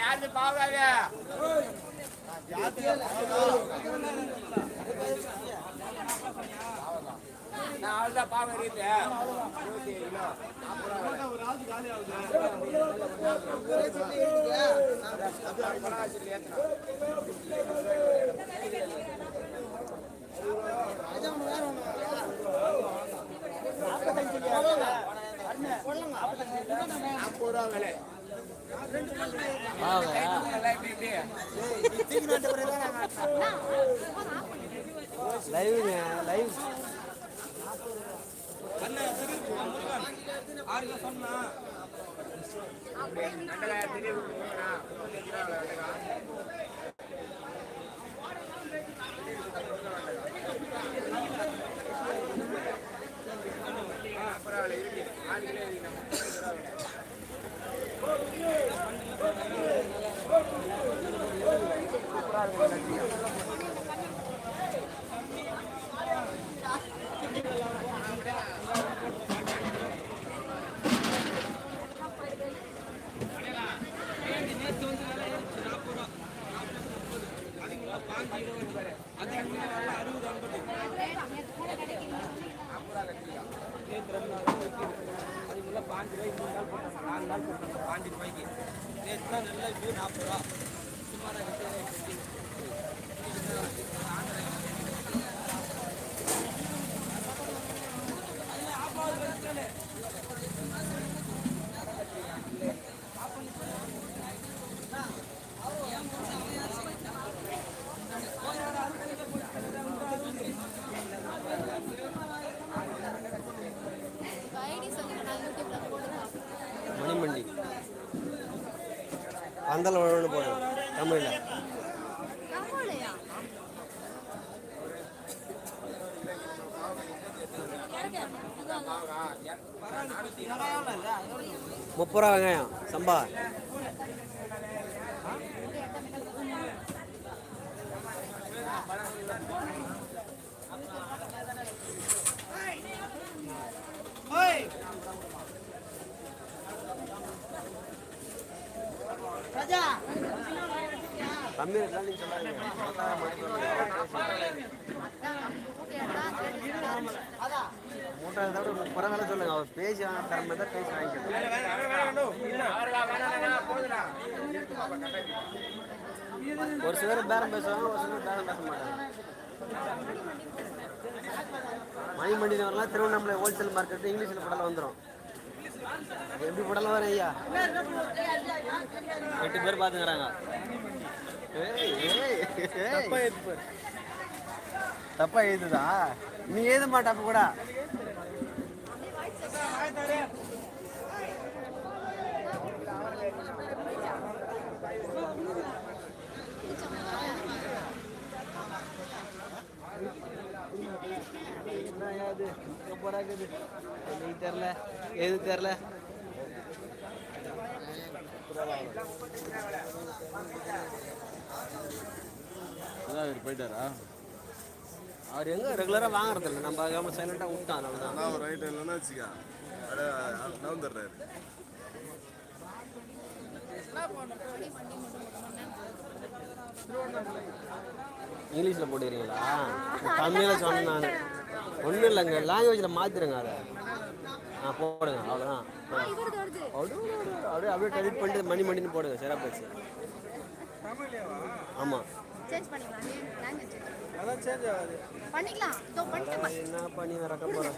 யாரு பாவாங்க நான் அவ்வளோதான் பாவம் இருக்குது இருபத்தி ஏழு கிலோ நாற்பது ரூபா விலை லைவ்ங்க லைவ் ரெண்டாயிரம் திடீர் கொடுக்குறா முப்பத்தஞ்சு ரூபா பரவாயில்ல, இருக்கு. பாஞ்சு ரூபாய்க்கு நேற்று தான் நல்ல வியூ நாற்பது ரூபா சுமாராக பந்தல் ஒன்று போடுங்க தமிழில் முப்பது ரூபா வெங்காயம் சம்பா. கம்மி ரேட்லாம் தவிர முப்பது ரூபா வேலை சொல்லுங்க அவர் பேசி வாங்க தான் பேசி வாங்கிக்கணும் ஒரு சிலர் பேரம் பேசுவாங்க ஒரு சிலர் பேரம் பேச மாட்டாங்க மணிமண்டி வரலாம் திருவண்ணாமலை ஹோல்சேல் மார்க்கெட்டு இங்கிலீஷில் படலாம் வந்துடும் எப்படி படலாம் வர ஐயா எட்டு பேர் பார்த்துக்கிறாங்க தப்பா எழுதுதா? நீ எழுத மாட்ட அப்ப கூட? எது தெரியல Thank you. அதான் போயிட்டாரா? அவர் எங்க ரெகுலரா வாங்குறது இல்லை நம்ம நம்ம சைலண்டா விட்டான் நான் ஒரு ரைட் இல்லைன்னா வச்சுக்க. நவுந்துடுறாரு இங்கிலீஷில் போட்டுக்கிறீங்களா? தமிழில் சொன்னேன் நான். ஒன்றும் இல்லைங்க. லாங்குவேஜில் மாற்றிடுங்க அதை. ஆ போடுங்க. அவ்வளோதான் அப்படியே அப்படியே டெலிட் பண்ணிட்டு மணி மணின்னு போடுங்க. சிறப்பு போச்சு ஆமாம் சேஞ்ச் பண்ணிக்கலாம். லாங்குவேஜ் அதான் சேஞ்ச் ஆகாது. பண்ணிக்கலாம். என்ன பண்ணி ரக்க போகிறேன்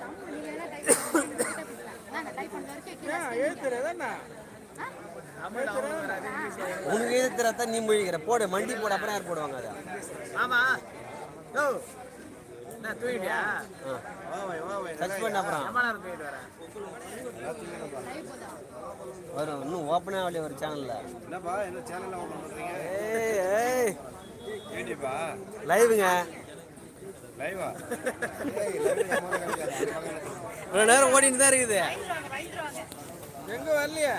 தமிழ் நீங்க என்ன டைப் பண்ணுங்க. நான் டைப் பண்ண வரைக்கும் கீழே எழுத்துறதா உனக்கு எது தெரியாதான் நீ மொழிகிற போடு மண்டி போடு அப்புறம் யார் போடுவாங்க அதை? ஆமா. ஓ நான் தூக்கிட்டியா சர்ச் பண்ண அப்புறம். வரும். இன்னும் ஓப்பனே ஆகலையே ஒரு சேனல்ல என்னப்பா என்ன சேனல்ல ஓபன் பண்றீங்க? ஏய் ஏய். ஏடிப்பா லைவுங்க லைவா இவ்வளோ நேரம் ஓடிட்டு தான் இருக்குது. எங்க வரலையே?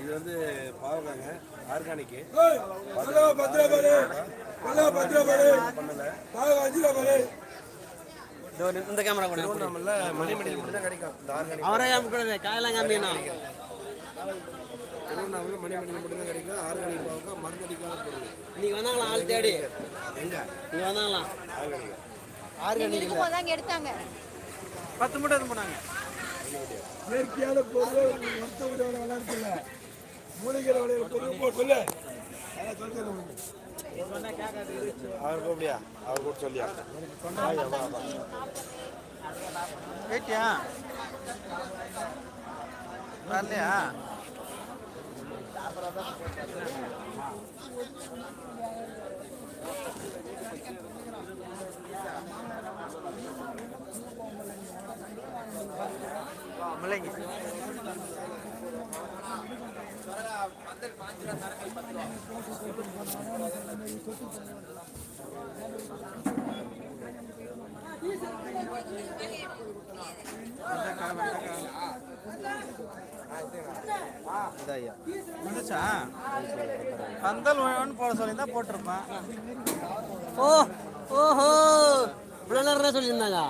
இது வந்து பாவக்காங்க ஆர்கானிக் இதோ இந்த- இந்த கேமரா கூட கொடு. நம்மள மணிமணியில் மட்டும் தான் கிடைக்கும். அவரே காமிக்கூடாது காயெல்லாம் காமிக்கணும் திருவண்ணாமலை மணிமணியில் மட்டும் தான் கிடைக்கும். ஆர்கானிக் பாவக்கா மருந்தடிக்காத பொருள். இன்னைக்கு வந்தாங்களா? ஆள் தேடி. எங்க? நீங்க வந்தாங்களா? ஆர்கானிக் ஆர்கானிக் எடுத்தாங்க. பத்து மூட்டை எடுத்து போனாங்க. இயற்கையான பொருள் மொத்த விட வளர்த்துல மூலிகை விளையிற பொருள் போ சொல்லு அதான் சொல்றேன் உனக்கு. அவர் கூப்பிடியா அவர் கூட சொல்லியா கேட்டியா வரலையா முள்ளங்கி வந்துச்சா பந்தல் வேணும்னு போட சொல்லி தான் போட்டிருப்பேன். ஓ ஓஹோ இவ்வளோ நேரம் சொல்லியிருந்தாங்க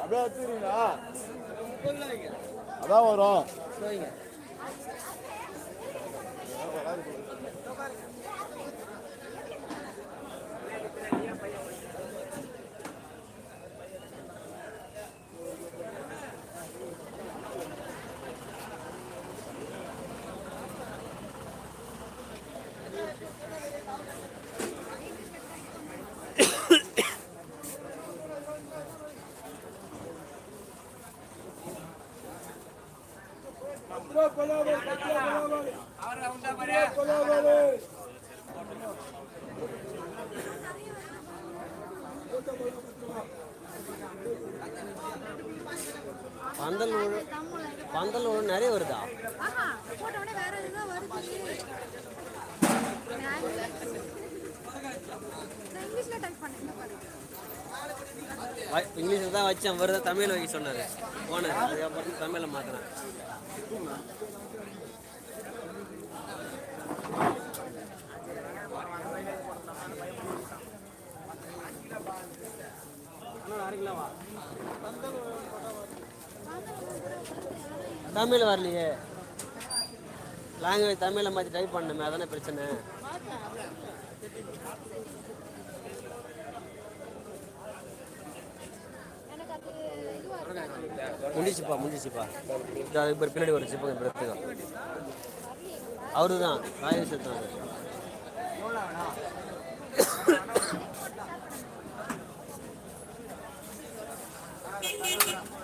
அப்படியே வச்சுக்கிறீங்களா அதான் வரும். சரிங்க பந்தல் ஊழல் பந்தல் ஊழல் நிறைய வருதா? இங்கிலீஷ்ல தான் வச்சேன். வருதா? தமிழ் வைக்க சொன்னார். போனார். அதுக்கப்புறம் தமிழில் மாற்றினேன் தமிழ் வரலையே. லாங்குவேஜ் தமிழில் மாற்றி டைப் பண்ணுமே அதானே பிரச்சனை. முடிச்சுப்பா முடிச்சுப்பா அதுக்கு பின்னாடி ஒரு சிப்பங்க பிரத்துக்கு அவரு தான் ராஜேஷ் தான்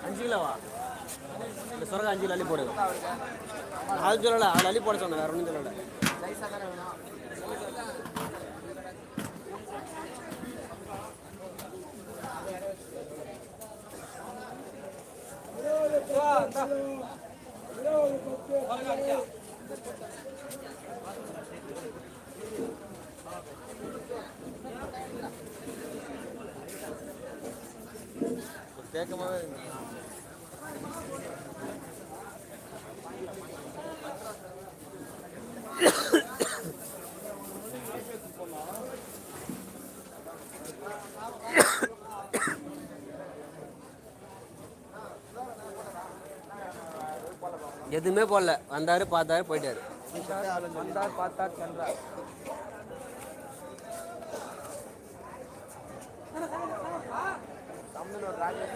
அஞ்சு கிலோவா? இந்த அஞ்சு லல்லி போடு. அது சொல்லலை அது அள்ளி போட சொன்னேன் வேற ஒன்றும் சொல்லலை. ஒரு எதுவுமே போடல. வந்தார் பார்த்தாரு போயிட்டாரு. வந்தார் பார்த்தார் சென்றார். தமிழோட ராஜேஷ்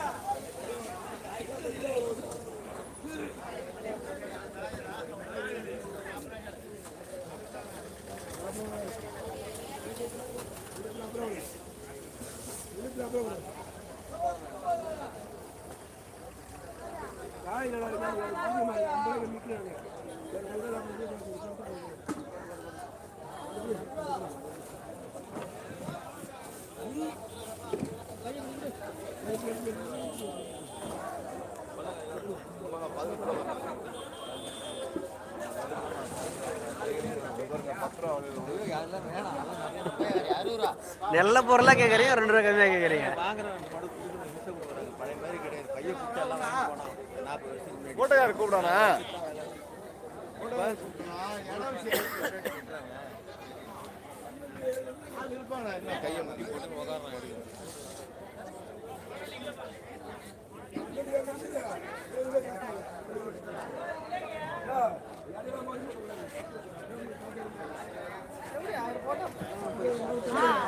நல்ல பொருளாக கேட்குறீங்க ரெண்டு ரூபா கம்மியாக கேட்குறீங்க கையை கூட்டக்காரர் கூப்பிடானா ஆ.